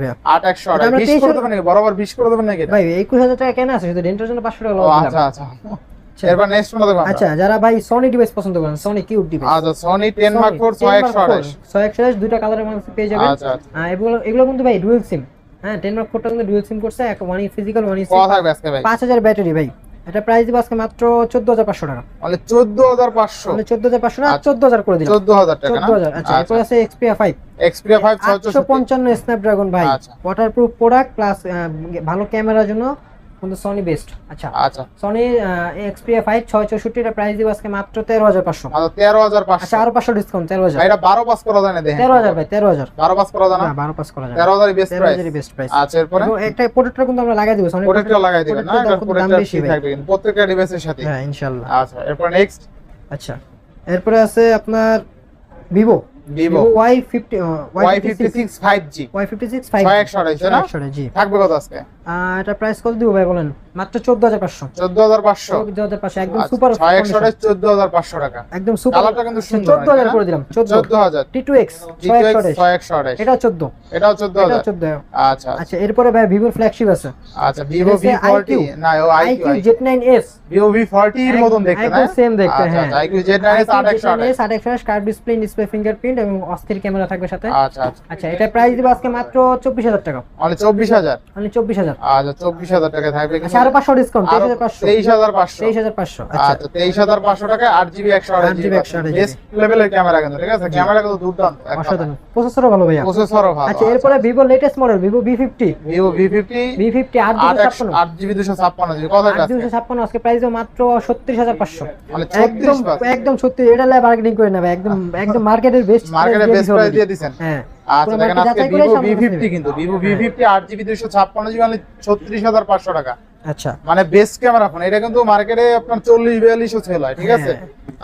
ভাইয়া। আট একশো এটা আমরা বিশ 23 করে দেবেন নাকি? বরাবর বিশ করে দেবেন নাকি ভাই একুশ হাজার টাকা কেন আছে শুধু ডেন্টের জন্য পাঁচশো টাকা ও, loss আচ্ছা দিলাম। আচ্ছা। এরপর নেক্সট কোনটা দেখব? আচ্ছা যারা ভাই সনি ডিভাইস পছন্দ করেন সনি কিউট ডিভাইস আচ্ছা সনি টেন মার্ক ফোর ছয় একশো আঠাশ ছয় একশো আঠাশ দুইটা কালারের মধ্যে পেয়ে যাবেন। আচ্ছা আচ্ছা। এগুলো এগুলো কিন্তু ভাই ডুয়েল সিম হ্যাঁ টেন মার্ক ফোরটা কিন্তু ডুয়েল সিম করছে এক ওয়ান ফিজিক্যাল ওয়ান ভাই। পাঁচ হাজার ব্যাটারি ভাই। এটা প্রাইস দিব আজকে মাত্র চোদ্দ হাজার পাঁচশো টাকা। মানে চোদ্দ হাজার পাঁচশো। না আচ্ছা। চোদ্দ হাজার করে দিলাম। চোদ্দ হাজার টাকা না? চোদ্দ হাজার আচ্ছা এরপর আছে এক্সপিয়া ফাইভ এক্সপিরিয়া ফাইভ আটশো পঞ্চান্ন স্ন্যাপড্রাগন ভাই। আচ্ছা। ওয়াটারপ্রুফ প্রোডাক্ট প্লাস ভালো ক্যামেরার জন্য কিন্তু সনি বেস্ট আচ্ছা আচ্ছা। সনি এক্সপিরিয়া ফাইভ ছয় চৌষট্টিটা প্রাইস দিব আজকে মাত্র তেরো হাজার পাঁচশো। মাত্র তেরো হাজার আচ্ছা পাঁচশো আরও পাঁচশো ডিসকাউন্ট তেরো হাজার। এটা বারো পাস করা যায় না দেখেন। তেরো হাজার ভাই তেরো হাজার। বারো পাস করা যায় না? না বারো পাস করা যায় তেরো হাজারই বেস্ট প্রাইস হাজারই বেস্ট প্রাইস আচ্ছা এরপরে? একটা প্রোডাক্টটা কিন্তু আমরা লাগাই দিব সনি প্রোটেক্টর লাগাই দিবেন। না এটা দাম প্রোটেক্টর বেশি থাকবে কিন্তু প্রত্যেকটা ডিভাইসের সাথে। হ্যাঁ ইনশাল্লাহ আচ্ছা এরপর নেক্সট আচ্ছা এরপরে আছে আপনার Vivo Vivo Y fifty Y fifty six five G Y fifty six five ছয় একশো আড়াইশো না? জি। থাকবে কত আজকে? এটা প্রাইস কত দিব ভাই বলেন? মাত্র চোদ্দ হাজার পাঁচশো। চোদ্দ হাজার পাঁচশো। চোদ্দ হাজার পাঁচশো একদম আচ্ছা, সুপার ছয় একশো আঠাশ চোদ্দ হাজার পাঁচশো টাকা। একদম সুপার কালারটা কিন্তু সুন্দর চোদ্দ হাজার নাকি করে দিলাম চোদ্দ। চোদ্দ হাজার। টি টু এক্স ছয় একশো আঠাশ। ছয় একশো আঠাশ। এটা চোদ্দ। এটাও চোদ্দ এটা হাজার চোদ্দ। আচ্ছা আচ্ছা। এরপরে ভাই ভিভোর ফ্ল্যাগশিপ আছে। আচ্ছা ভিভো ভি হচ্ছে ফোরটি IQ না ও ভিভো ভি ফোরটি এর মতন দেখতে না? একদম সেম দেখতে আচ্ছা হ্যাঁ। আচ্ছা একশো কার্ড ডিসপ্লে ডিসপ্লে ফিঙ্গারপ্রিন্ট এবং অস্থির ক্যামেরা থাকবে সাথে। আচ্ছা আচ্ছা। আচ্ছা এটা প্রাইস দিব আজকে মাত্র চব্বিশ হাজার টাকা। মানে চব্বিশ হাজার। মানে চব্বিশ হাজার আচ্ছা চব্বিশ হাজার টাকা থাকবে আচ্ছা আরও পাঁচশো ডিসকাউন্ট তেইশ হাজার পাঁচশো। তেইশ হাজার পাঁচশো। তেইশ হাজার পাঁচশো আচ্ছা। তেইশ হাজার পাঁচশো টাকা আট জিবি একশো আঠাশ 8GB জিবি 128 বেস্ট লেভেলের ক্যামেরা কিন্তু ঠিক আছে? ক্যামেরা কিন্তু দুর্দান্ত অসাধারণ। প্রসেসরও ভালো ভাইয়া। প্রসেসরও ভালো এরপরে Vivo latest model Vivo V fifty Vivo V fifty আট জিবি দুশো ছাপ্পান্ন জিবি কত দুশো ছাপ্পান্ন আজকে প্রাইস মাত্র ছত্রিশ হাজার পাঁচশো। মানে একদম একদম এটা লাই করে নেবে একদম একদম মার্কেটের বেস্ট মার্কেটে বেস্ট প্রাইস দিয়ে দিছেন হ্যাঁ। আচ্ছা দেখেন আজকে ভিভো সামনে ভি বসে ফিফটি নেবে। কিন্তু ভিভো ভি ফিফটি আট জিবি দুশো ছাপ্পান্ন জিবি মানে ছত্রিশ হাজার পাঁচশো টাকা। আচ্ছা। মানে বেস্ট ক্যামেরা ফোন এটা কিন্তু মার্কেটে আপনার সেল হয় ঠিক আছে?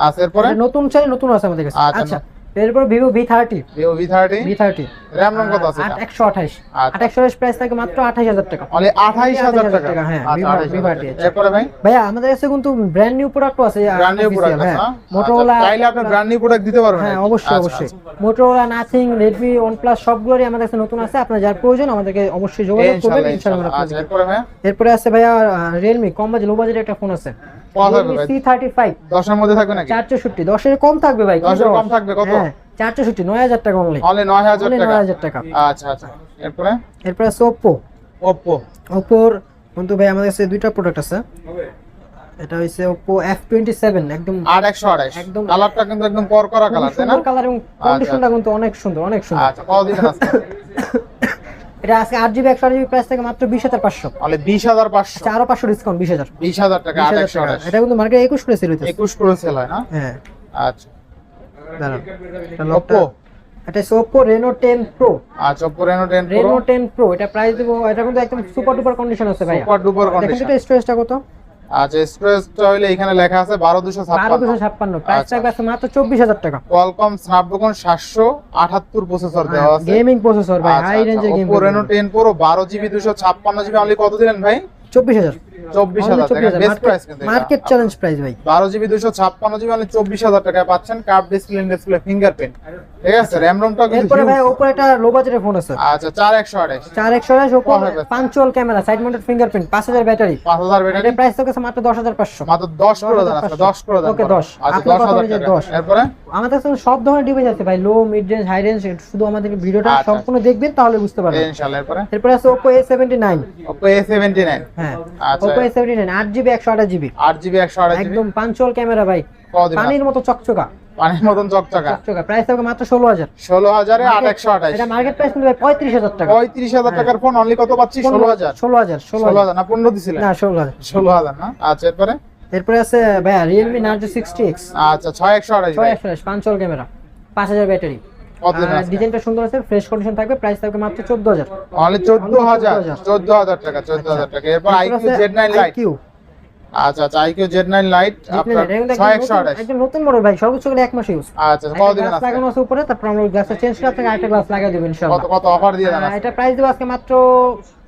আচ্ছা এরপরে? নতুন চাই নতুন আছে আমাদের কাছে। আচ্ছা, আচ্ছা। এরপর Vivo V thirty Vivo V thirty V thirty RAM ROM কত আছে একশো আঠাশ। আচ্ছা। একশো আঠাশ প্রাইস থাকে মাত্র আঠাশ হাজার টাকা। মানে আঠাইশ হাজার টাকা। হ্যাঁ, আচ্ছা, Vivo- 28,000 Vivo টাকা। আচ্ছা। এরপরে ভাই? ভাইয়া আমাদের কাছে কিন্তু ব্র্যান্ড নিউ প্রোডাক্টও আছে ব্র্যান্ড নিউ প্রোডাক্ট হ্যাঁ। মোটোরোলা চাইলে আপনি ব্র্যান্ড নিউ প্রোডাক্ট দিতে পারবেন হ্যাঁ অবশ্যই আচ্ছা, অবশ্যই। আচ্ছা। মোটোরোলা নাথিং রেডমি ওয়ানপ্লাস সবগুলোরই আমাদের কাছে নতুন আছে। আপনার যার প্রয়োজন আমাদেরকে অবশ্যই যোগাযোগ করবেন ইনশাআল্লাহ, আচ্ছা এরপরে ভাই এরপরে আছে ভাইয়া রিয়েলমি কম বাজে লো বাজেটের একটা ফোন আছে। দশের মধ্যে থাকবে নাকি? চার চৌষট্টি দশের কম থাকবে ভাই দশের দশ? কম থাকবে কত? হ্যাঁ নয় হাজার টাকা অনলি অনলি নয় হাজার নয় হাজার টাকা। আচ্ছা আচ্ছা। এরপরে? এরপরে আছে ওপ্পো ওপ্পো ওপ্পোর কিন্তু ভাই আমাদের কাছে দুইটা প্রোডাক্ট আছে। এটা হচ্ছে ওপ্পো এফ টোয়েন্টি সেভেন একদম আট একশো আঠাইশ একদম- কালারটা কিন্তু একদম কর করা কালার তাই না? কালার এবং কন্ডিশনটা কিন্তু অনেক সুন্দর অনেক সুন্দর। আচ্ছা কত দিবেন আজকে এটা আজকে আট জিবি একশো জিবি প্রাইস থেকে মাত্র বিশ হাজার পাঁচশো। অনলি বিশ হাজার পাঁচশো। আচ্ছা পাঁচশো ডিসকাউন্ট বিশ হাজার। বিশ হাজার টাকা বিশ আট হাজার একশো টাকা। আঠাইশ এটা কিন্তু মার্কেটে একুশ করে সেল হইতেছে। একুশ করে সেল হয় না? হ্যাঁ। আচ্ছা। দাঁড়ান এটা এটা হচ্ছে রেনো টেন প্রো আচ্ছা Reno ten pro Reno ten pro এটা প্রাইস দেবো এটা কিন্তু একদম সুপার ডুপার কন্ডিশন আছে ভাই সুপার ডুপার কন্ডিশন এটা স্টোরেজটা কত? আচ্ছা স্টোরেজটা হইলে এখানে লেখা আছে বারো দুশো বারো ছাপ্পান্ন। দুশো ছাপ্পান্ন প্রাইস। থাকবে মাত্র চব্বিশ হাজার টাকা। কোয়ালকম স্ন্যাপড্রাগন সাতশো আটাত্তর প্রসেসর দেওয়া আছে। গেমিং প্রসেসর ভাই হাই রেঞ্জের game Oppo Reno 10 Pro 12 GB 256 only কত দিলেন ভাই? চব্বিশ হাজার। 24000 টাকা বেস্ট প্রাইস কিন্তু মার্কেট চ্যালেঞ্জ প্রাইস ভাই। 12 জিবি 256 জিবি অনলি 24000 টাকায় পাচ্ছেন কার্ভ ডিসপ্লে ডিসপ্লে ফিঙ্গারপ্রিন্ট ঠিক আছে র‍্যাম রমটা এরপরে ভাই huge। একটা লো বাজেটের ফোন আছে। আচ্ছা 4128 চার একশো আঠাশ ওপর কয় ক্যামেরা সাইড মাউন্টেড ফিঙ্গারপ্রিন্ট পাঁচ হাজার ব্যাটারি 5000 ব্যাটারি এটার প্রাইস থাকছে মাত্র দশ হাজার পাঁচশো। মাত্র 10 করে দেন আজকে 10 করে দেন ওকে, 10 আচ্ছা আপনার কথা অনুযায়ী টাকা। 10 এরপরে? আমাদের কাছে সব ধরনের ডিভাইস আছে ভাই low mid range high range শুধু আমাদের ভিডিওটা আচ্ছা, সম্পূর্ণ দেখবেন তাহলে বুঝতে পারবেন। ইনশাআল্লাহ এরপরে? এরপরে আছে Oppo A seventy nine Oppo A79 আচ্ছা। ওপো এ সেভেন্টি নাইন আট জিবি একশো আঠাশ জিবি 8 জিবি 128 জিবি একদম পাঁচচল ক্যামেরা ভাই। পানির মতো চকচকা। পানির মতন চকচকা? চকচকা। প্রাইস থাকবে মাত্র ষোলো হাজার। 16000 এ এটা 8128 মার্কেট প্রাইস কিন্তু টাকা। 35000 টাকার ফোন অনলি কত পাচ্ছি 16000 ষোলো হাজার ষোলো ষোলো হাজার। হাজার না দিছিলেন? না আচ্ছা এরপরে? এরপরে আছে ভাইয়া রিয়েলমি নার্জো সিক্সটি এক্স আচ্ছা ছয় একশো আড়াই ছয় একশো আঠাশ পাঁচচল ক্যামেরা পাঁচ হাজার ব্যাটারি ডিজাইনটা সুন্দর আছে ফ্রেশ কন্ডিশন থাকবে প্রাইস থাকবে মাত্র চোদ্দ হাজার। অনলি চোদ্দ হাজার 14,000 টাকা চোদ্দ হাজার টাকা। এরপর আইকিউ জেড নাইন লাইট আচ্ছা আচ্ছা আইকিউ জেড নাইন লাইট আপনার ছয় একশো আঠাশ। একদম নতুন মডেল ভাই সর্বোচ্চ করে এক মাস ইউজ আচ্ছা কত দিন আছে? লাগানো আছে উপরে তারপর আমরা গ্লাসটা চেঞ্জ করে আপনাকে আরেকটা গ্লাস লাগিয়ে দেবো কত ইনশাআল্লাহ। কত অফার দিয়ে দেন এটা প্রাইস দেবো আজকে মাত্র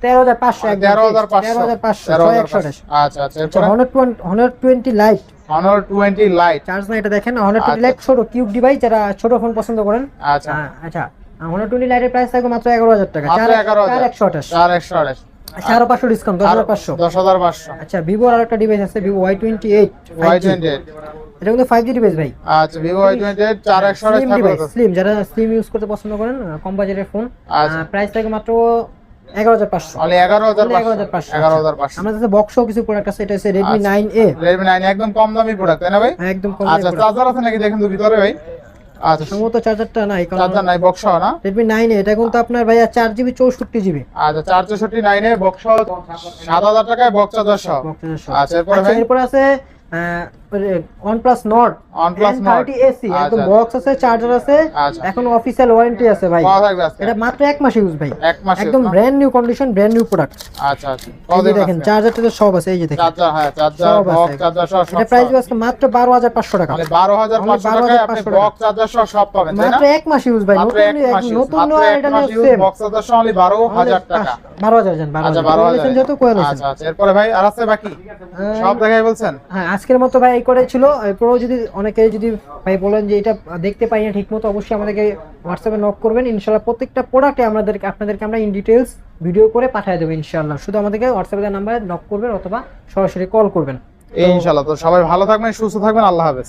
তেরো হাজার পাঁচশো তেরো হাজার পাঁচশো। তেরো হাজার পাঁচশো তেরো ছয় হাজার একশো আঠাশ। আচ্ছা আচ্ছা এরপরে? Hundred twenty hundred twenty lite Honor twenty lite charge না এটা দেখেন হন্ড্রেড টোয়েন্টি আচ্ছা। লাইট ছোট কিউব ডিভাইস যারা ছোট ফোন পছন্দ করেন। আচ্ছা। আচ্ছা। হন্ড্রেড টোয়েন্টি লাইটের প্রাইস থাকবে মাত্র এগারো হাজার টাকা। মাত্র চার এগারো চার পাঁচশো ডিসকাউন্ট দশ হাজার পাঁচশো। দশ হাজার পাঁচশো। আচ্ছা ভিভোর আর একটা ডিভাইস আছে Vivo Y twenty eight Y twenty eight এটা কিন্তু ফাইভ জি ডিভাইস ভাই। আচ্ছা ভিভো ওয়াই টোয়েন্টি এইট চার একশো স্লিম যারা স্লিম ইউজ করতে পছন্দ করেন কম বাজেটের ফোন। প্রাইস থাকে মাত্র এগারো হাজার পাঁচশো। এগারো হাজার এগারো হাজার পাঁচশো। আমাদের কাছে বক্সও কিছু প্রোডাক্ট আছে এটা হচ্ছে Redmi. Nine A Redmi nine একদম কম দামি প্রোডাক্ট তাই না ভাই? একদম কম আচ্ছা চার্জার আছে নাকি? দেখেন তো ভিতরে ভাই। আচ্ছা। সম্ভবত চার্জারটা নাই চার্জার নাই বক্স না? রেডমি নাইন এটা কিন্তু আপনার ভাইয়া চার জিবি চৌষট্টি জিবি আচ্ছা চার চৌষট্টি নাইনে বক্স সাত হাজার টাকায় বক্স চার্জার সহ। আচ্ছা এরপরে আচ্ছা এরপর আছে OnePlus Nord OnePlus Nord। N30 AC একদম আচ্ছা। বক্স আছে চার্জার আছে আচ্ছা। এখন অফিসিয়াল ওয়ারেন্টি আছে ভাই। এটা মাত্র এক মাস ইউজ ভাই। এক মাস একদম brand new condition brand new product আচ্ছা আচ্ছা। এই দেখেন চার্জারটা তো সব আছে এই যে দেখেন। চার্জার হ্যাঁ চার্জার বক্স চার্জার সব এটা প্রাইস আজকে মাত্র বারো হাজার পাঁচশো টাকা। মানে বারো হাজার পাঁচশো Only টাকায় আপনি বক্স চার্জার সব পাবেন তাই না? মাত্র এক মাস ইউজ ভাই। নতুন নতুন এটা নিয়ে বক্স চার্জার বারো হাজার টাকা। জান আচ্ছা যত কোয়েল আচ্ছা আচ্ছা। এরপরে ভাই আর আছে বাকি? সব দেখাই বলছেন? হ্যাঁ আজকের মতো ভাই এই করে ছিল এরপরেও যদি অনেকে যদি ভাই বলেন যে এটা দেখতে পাই না ঠিকমতো, অবশ্যই আমাদেরকে হোয়াটসঅ্যাপে নক করবেন। ইনশাল্লাহ প্রত্যেকটা প্রোডাক্টে আমাদেরকে আপনাদেরকে আমরা ইন ডিটেলস ভিডিও করে পাঠিয়ে দেবো ইনশাল্লাহ। শুধু আমাদেরকে হোয়াটসঅ্যাপে নাম্বারে নক করবেন অথবা সরাসরি কল করবেন। ইনশাল্লাহ। তো সবাই ভালো থাকবেন, সুস্থ থাকবেন। আল্লাহ হাফেজ।